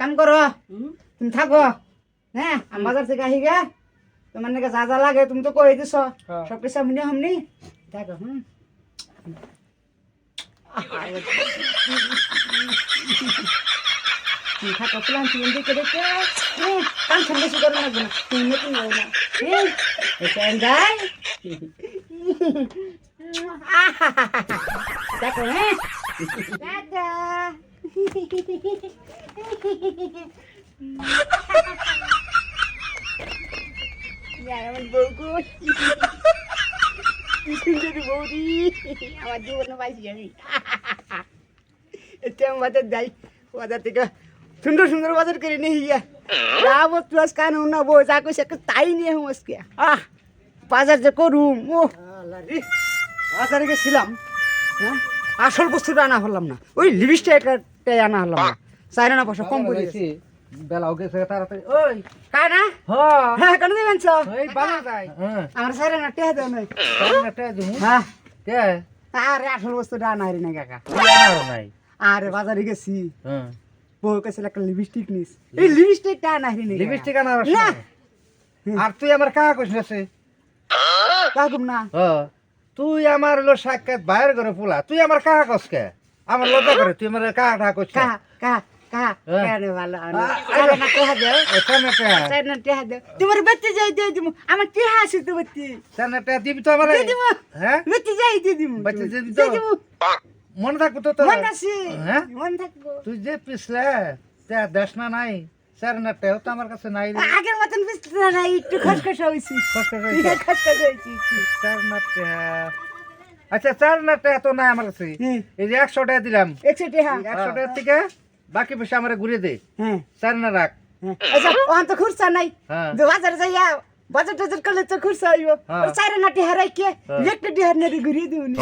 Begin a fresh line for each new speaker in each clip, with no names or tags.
কাম করো। তুমি থাকো। হ্যাঁ আমি বাজার থেকে আহি গে তোমার নাকি যা যা লাগে তুমি তো কই দিছ।
হ্যাঁ।
সব কিছু আমনি আমনি থাকো হুম। তুমি থাকো প্লান তুমি দেখে দেখে হুম, কাম ছান বেশি করো না বোনা তুমি নতুন যাই না হুম এটা যাই দেখো হ্যাঁ দাদা আমার বউ কই? কি সুন্দর বৌদি আমার জীবনে পাইছি আমি এটা আমি বাজার যাই বাজার থেকে সুন্দর সুন্দর বাজার করে নিয়ে গিয়া। যা বস্তু আজ কান না বউ যা কইছে তাই নিয়ে হুম আহ বাজার যে করুম ও। বাজারে গেছিলাম হ্যাঁ? আসল বস্তুটা আনা হলাম না। ওই লিপস্টিকটাই আনা হলাম না। না পয়সা কম করে
গেছি। বেলা ওকে সে তাড়াতাড়ি। ওই
কায় না?
হ্যাঁ
কেন দেবেন
এই বাজার যাই। হ্যাঁ।
আমার না টেহা
একটা দিমু।
হ্যাঁ।
কে?
আরে আসল বস্তুটা আনা না কাকা। আরে বাজারে গেছি।
হ্যাঁ।
বউ কাছে একটা লিপস্টিক নিস। এই লিপস্টিকটা আনা হারি না
লিপস্টিক আনার
না।
আর তুই আমার কাকা কইছিস আছে?
কাকুম না।
তুই আমার হলো সাক্ষাৎ বাইরে করে পোলা তুই আমার কাকা কসকে আমার লজ্জা করে। তুই আমার
কা? কা কা না না দেও। তোমার বেতে যাই দিয়ে দিমু। আমার টেহা আছে তো
সামনেটা দিবি তো আমার? হ্যাঁ?
যাই দিয়ে?
মনে থাকব তো তোর?
মন আছে।
হ্যাঁ?
মন থাকব।
তুই যে পিছলে তে দেশ না নাই স্যার না তেও তো আমার কাছে নাই
আগের মতন বুঝতে না একটু খসখসা হইছি
কষ্ট হয়েছে?
খসখসা হইছি
চার না আচ্ছা চার না তো নাই আমার কাছে। এই যে একশো টাকা দিলাম।
একশো টেহা
একশো টাকার থেকে বাকি পয়সা আমার ঘুরে দে।
হ্যাঁ।
চার না রাখ।
হ্যাঁ। আচ্ছা ওখান তো খুরসা নাই।
হ্যাঁ।
তো বাজারে যাইয়া বাজার টাজার করলে তো খুরসা হইব।
হ্যাঁ।
চাইরে নাটি হারাই কে?
হ্যাঁ।
একটা ডিহার নেড়ে ঘুরিয়ে দিউনি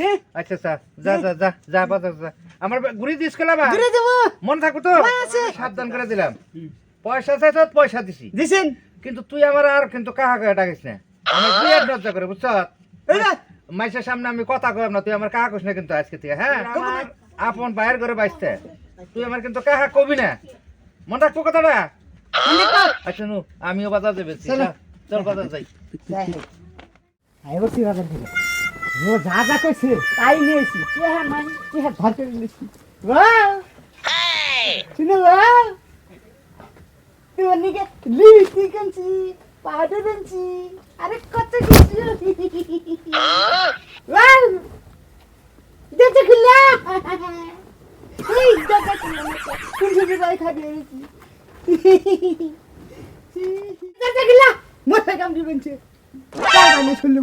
হ্যাঁ।
আচ্ছা স্যার যা যা যা যা বাজার যা। আমার ঘুরে দিস কেলা বা?
ঘুরিয়ে দেবো।
মনে থাকো তো। সাবধান করে দিলাম। পয়সা চাইছ পয়সা দিছি।
দিছেন?
কিন্তু তুই আমার আর কিন্তু কাহা কয়ে ডাকিস না? আমি বিয়ের লজ্জা করে বুঝছ? মাইসের সামনে আমি কথা কইব না তুই আমার কাহা কইস না কিন্তু আজকে থেকে হ্যাঁ? আপন বাইরে করে বাইসতে। তুই আমার কিন্তু কাহা কবি না? মনে রাখব কথাটা। আচ্ছা নু আমিও বাজার দেবে
চলো।
চল বাজার যাই।
যাই। হোক। আই বসি বাজার থেকে। ও যা যা কইছে তাই নিয়েছি কে হ্যাঁ মান কে হ্যাঁ ধর করে নিয়েছি ওয়াও শুনে ওয়াও তোমার নিকে লিপস্টিক আনছি পাউডার আনছি আরে কত কিছু। ওয়াও! খুললা এই দরজা খুললা কোন আই খাবি এনেছি? মোটা কাম দিবেন সে কানে শুনলে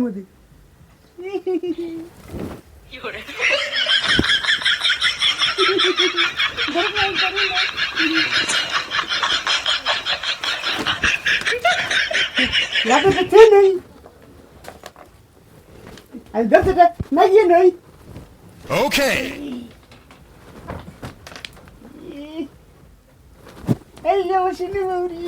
নই।
Okay.
আমার শুনে বৌরি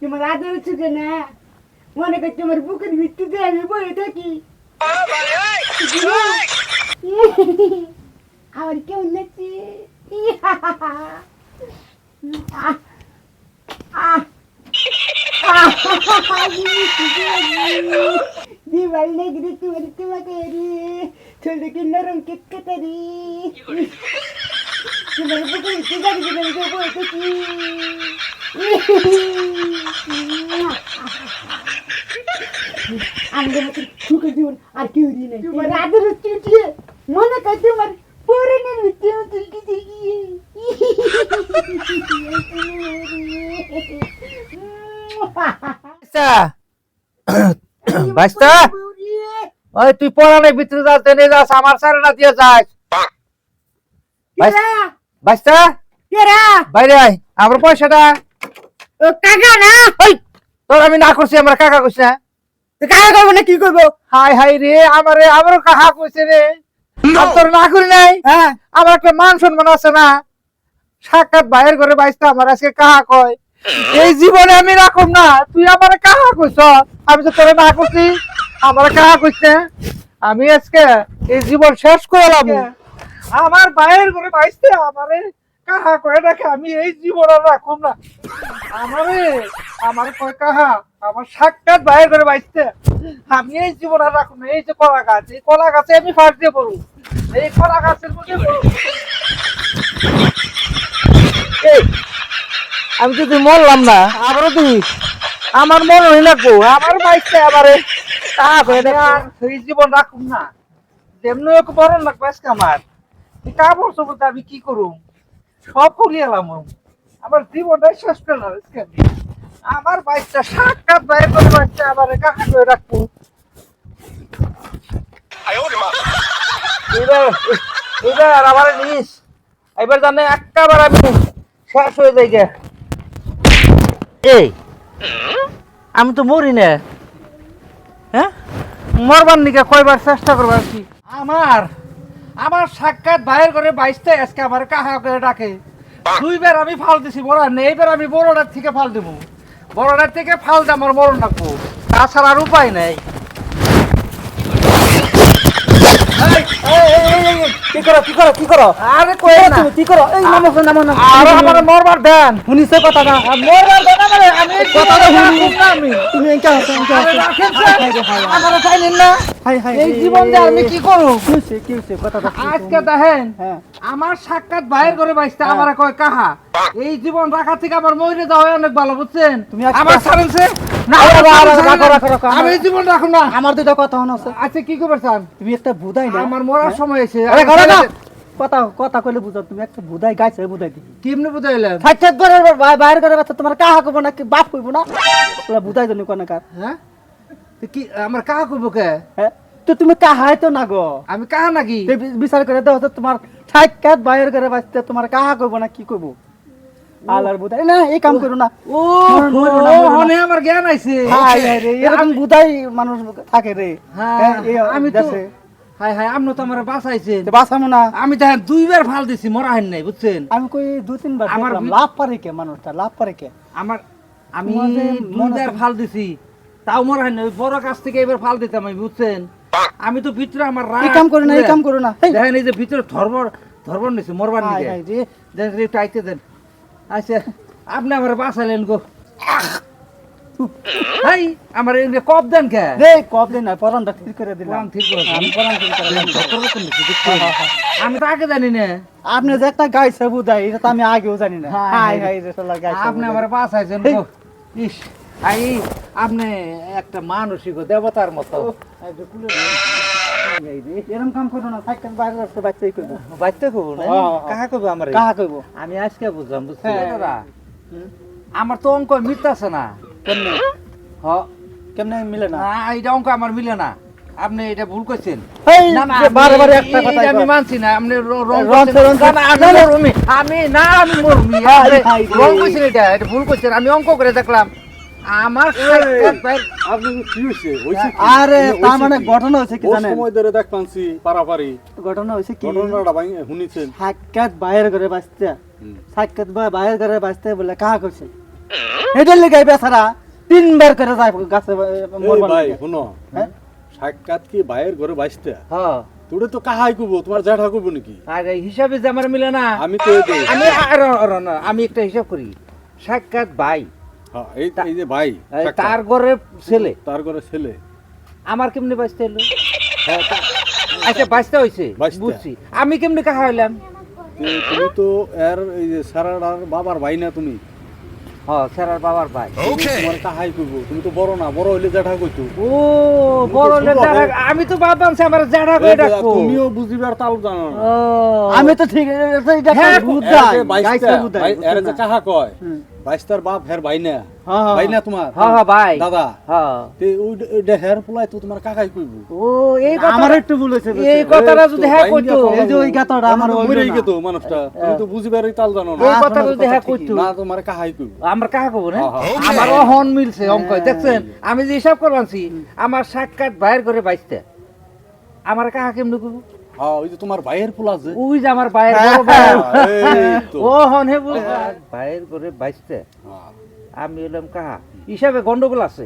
তোমার আদর ছিল না মনে কর তোমার বুকের ভিত্তিতে আমি বয়ে থাকি আমার কেমন লাগছে ದಿವಳ್ಳೆ ಗಿರಿತು ವರ್ತಿವ ಕೇರಿ ಚುಡುಕಿನ್ನರಂ ಕಿಕ್ಕತರಿ ಬೆಳಗುಕು ಇಟ್ಟಿದ್ದಾಗಿ ಬೆಳಗುಕು ಹೋಗ್ತೀ ಹಂಗೆ ಮತ್ತೆ ಸುಖ ಜೀವನ ಅಕ್ಕಿ ಉರಿ ರಾತ್ರಿ ರುಚಿ ಉಚ್ಚಿ ಮೊನ್ನೆ ಕಟ್ಟಿ
ಮರಿ বাইস্তা! ওই তুই পড়ানোর ভিতরে যাস তেনে যাস আমার সারে না দিয়ে যাস। বাইস্তা! বাইরে আয় আমার পয়সাটা।
কাকা না?
ওই তোর আমি না করছি আমার কাকা কইছে
কাকা করব না কি করব?
হাই হাই রে আমারে আমারও কাহা কইছে রে। তোর না করি নাই?
হ্যাঁ।
আমার একটা মান সম্মান আছে না? সাক্ষাৎ বাইরের ঘরে বাইসটা আমার আজকে কাহা কয়? এই জীবনে আমি রাখুম না। তুই আমার কাহা কইছ? আমি তো তোরে না করছি আমার কাহা কইছে? আমি আজকে এই জীবন শেষ করলাম আমার বাইরের ঘরে বাইসতে আমারে কাহা কয় রাখে আমি এই জীবন আর রাখুম না। আমারে, আমার কয় কাহা? আমার সাক্ষাৎ বাইরের ঘরে বাইসতে আমি এই জীবন আর রাখুম না। এই যে কলা গাছ এই কলা গাছে আমি ফাঁস দিয়ে পড়ু এই কলা গাছের মধ্যে পড়ু আমি যদি মরলাম না। আবারও তুই। আমার মন হই লাগবো। আমার বাইকটা আবারে সেই জীবন রাখুম না। যেমনি ওকে বরণ লাগবে আজকে আমার। কাপড় চোপড় আমি কি করুম? সব ফুলিয়ে এলাম। আমার জীবনটাই শেষ করলাম আজকে আমি। আমার বাইকটা সাক্ষাৎ বাইরে করে বাইকটা আবার কাকা করে রাখব। এবার এবার আবার নিস। এবার জানে একটাবার আমি শেষ হয়ে যাই এই। আমি তো মরি না। হ্যাঁ? মরবার নিকা কয়বার চেষ্টা করবার কি? আমার আমার সাক্ষাৎ বাইরে করে বাইশটা আজকে আমার কাহা করে ডাকে? দুইবার আমি ফাল দিছি, বড় নেই। এইবার আমি বড়টার থেকে ফাল দেবো। বড়টার থেকে ফাল দিয়ে আমার মরণ রাখব তাছাড়া আর উপায় নেই এই, এই, এই, এই, এই, এই,
কি করো কি করো কি করো?
আরে কই না।
কি করো? এই নামো নামো নামো
আর আমার মরবার দেন।
শুনিছে কথা না
মরবার দেন আমি
কথাটা শুনি।
আমি।
তুমি এনকা আছো এনকা আছো।
রাখেন চাইলেন না।
হাই হাই
এই জীবন যে আমি কি করব? আজকে দেখেন
হ্যাঁ।
আমার সাক্ষাৎ বাইর করে বাইসতে আমার কয় কাহা? এই জীবন রাখা থেকে আমার মরে যাওয়া অনেক ভালো বুঝছেন?
তুমি
আমার ছাড়েনছে আমি জীবন না।
আমার কথা হন আছে
আচ্ছা কি করবে
তুমি একটা বুদাই না
আমার মরার সময় এসে
আরে ঘরে না কথা কথা কইলে বুঝো তুমি একটা বুদাই গাইছে বুদাই দি
কেমনে বুঝাইলেন
সাক্ষাৎ করে বাইরে করে বাচ্চা তোমার কাহা কইবো না কি বাপ কইবো না? ওলা বুদাই জন্য কোন কার
হ্যাঁ? কি আমার কাহা করব কে?
হ্যাঁ? তো তুমি কাহাই তো না গো?
আমি কাহা নাকি?
বিচার করে দাও তো তোমার সাক্ষাৎ বাইরে করে বাচ্চা তোমার কাহা কইবো না কি কইবো আলার বুদাই। না এই কাম করো না।
ও
মরণ, মরণ না,
ও,
মরণ না।
হনে আমার জ্ঞান আইছে।
হাই হাই রে এরকম বুদাই মানুষ থাকে রে।
হ্যাঁ,
হ্যাঁ,
আমি তো হাই হাই আপনি তো আমার বাঁচাইছেন।
বাঁচামো না।
আমি দেখেন দুইবার ফাল দিছি মরা হেন নাই বুঝছেন?
আমি কই দুই তিনবার
আমার
লাভ পারে কে মানুষটা? লাভ পারে কে?
আমার আমি দুইবার ফাল দিছি। তাও মরা হেন নাই বড় কাছ থেকে এবার ফাল দিতাম আমি বুঝছেন? আমি তো ভিতরে আমার রাগ
এই কাম করো না এই কাম করো না।
দেখেন এই যে ভিতরে ধরবর ধরবর নিছে মরবার নিছে। দেন একটু আইতে দেন। আচ্ছা আপনি আমার বাঁচালেন গো। হাই আমার এনে কপ দেন কে?
রে কব দিন না পরনটা ঠিক করে দিলাম।
ঠিক করে
আমি পরান ঠিক করে দিলাম।
ডক্টর লোক নিছে আমি তো আগে জানি না।
আপনি যে একটা গাইছে বুদাই এটা তো আমি আগেও জানি না।
হাই,
হাই
হাই
হাই রে শালা গাইছে
আপনি আমার বাঁচাইছেন গো। ইস আই আপনি একটা গো দেবতার মতো।
এরকম কাম করো না সাইকেল বাইরে রাস্তা বাচ্চাই করব।
বাচ্চা কব না?
হ্যাঁ, হ্যাঁ।
কাহা আমার?
কাহা
আমি আজকে বুঝলাম বুঝছেন
হ্যাঁ।
দাদা আমার তো অঙ্ক মিলতেছে না।
কেমনে?
হ
কেমনে মিলে না?
এটা অঙ্ক আমার মিলে না। আপনি এটা ভুল করছেন। আমি- মানছি না আপনি আমি
না।
আমি মরমি।
রং।
করছেন এটা ভুল করছেন। আমি অঙ্ক করে দেখলাম। আমার
আপনি কি হয়েছে কি?
আরে তার মানে? ঘটনা হয়েছে কি জানেন?
সময় ধরে দেখ পানছি পারাপারি।
ঘটনা হয়েছে কি?
ঘটনাটা ভাই শুনিছেন?
সাক্ষাৎ বাইরে করে বাঁচতে। সাক্ষাৎ বা বাইরে করে বাঁচতে বলে কাহা করছে? এটার লেগে বেচারা তিনবার করে যায় গাছে
ভাই। শুনো।
হ্যাঁ?
সাক্ষাৎ কি ভাইয়ের ঘরে বাইসতে
হ্যাঁ।
তোরে তো কাহাই কব তোমার জ্যাঠা কব নাকি?
আর হিসাবে যে আমার মিলে না।
আমি তো
আমি আর- আমি একটা হিসাব করি। সাক্ষাৎ ভাই
হ্যাঁ, এই এই যে ভাই
এই
সাক্ষাৎ,
তার ঘরে ছেলে
তার ঘরে ছেলে
আমার কেমনি বাঁচতে এলো হ্যাঁ, আচ্ছা বাঁচতে হয়েছে বুঝছি আমি কেমনি কাহা হইলাম
তো তুমি তো এর এই যে সারার বাবার ভাই না তুমি
হ্যাঁ স্যার বাবার ভাই
তোমার কাহাই কইব তুমি তো বড় না বড় হইলে জ্যাঠা কইতো
ও বড়
ছোট
লেটার
হবে।
আমি তো আমার
তুমিও বুঝিবার তাল জানো না
আমি তো ঠিক এটা
হ্যাঁ,
গাইছে
এর যে কাহা কয়। বাইস্তার বাপ হের ভাই না
হ্যাঁ, হ্যাঁ।
ভাই না তোমার?
হ্যাঁ হ্যাঁ ভাই।
দাদা?
হ্যাঁ।
ওই- ওইটা হের পোলাই তো তোমার কাকাই কইব।
ও এই কথা
আমার একটু বলেছে
এই কথাটা যদি হ্যাঁ কইতো।
এই যে ওই কথাটা আমার
মরেই
না।
গেতো মানুষটা। তুমি তো বুঝিবার তাল জানো
এই
না
কথাটা যদি হ্যাঁ কইতো।
না তোমার কাহাই কইব।
আমরা কাহা কব না?
হ্যাঁ,
হ্যাঁ।
আমার হন মিলছে অঙ্ক। দেখছেন আমি যে হিসাব করবানছি আমার সাক্ষাৎ বাইর করে বাইসতে আমার কাহা কেমনে কইব?
হ্যাঁ ওই যে তোমার ভাইয়ের পোলা যে
ওই যে আমার বাইর বড় ভাই। ও হন হে বল বাইসতে
হ্যাঁ।
আমি এলাম কাহা? হিসাবে গন্ডগোল আছে?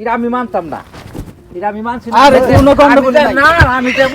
এটা আমি মানতাম না। এটা আমি মানছি না।
আরে কোনো গন্ডগোল
না আমি যাব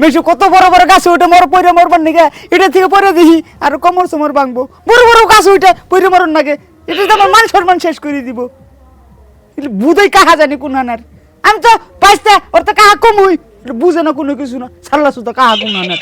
মেশো কত বড় বড় গাছ উঠে মর পরে মরবার নাকি এটা থেকে পরে দিহি, আর কমর সমর ভাঙবো বড় বড় গাছ ওইটা পরে মরণ নাগে। এটা তো আমার মান সম্মান শেষ করে দিব। বুধই কাহা জানি কোন হানার আমি তো পাইস্তা ওর তো কাহা কম হই বুঝে না কোনো কিছু না। সাল্লা সুতো কাহা কোন আনার।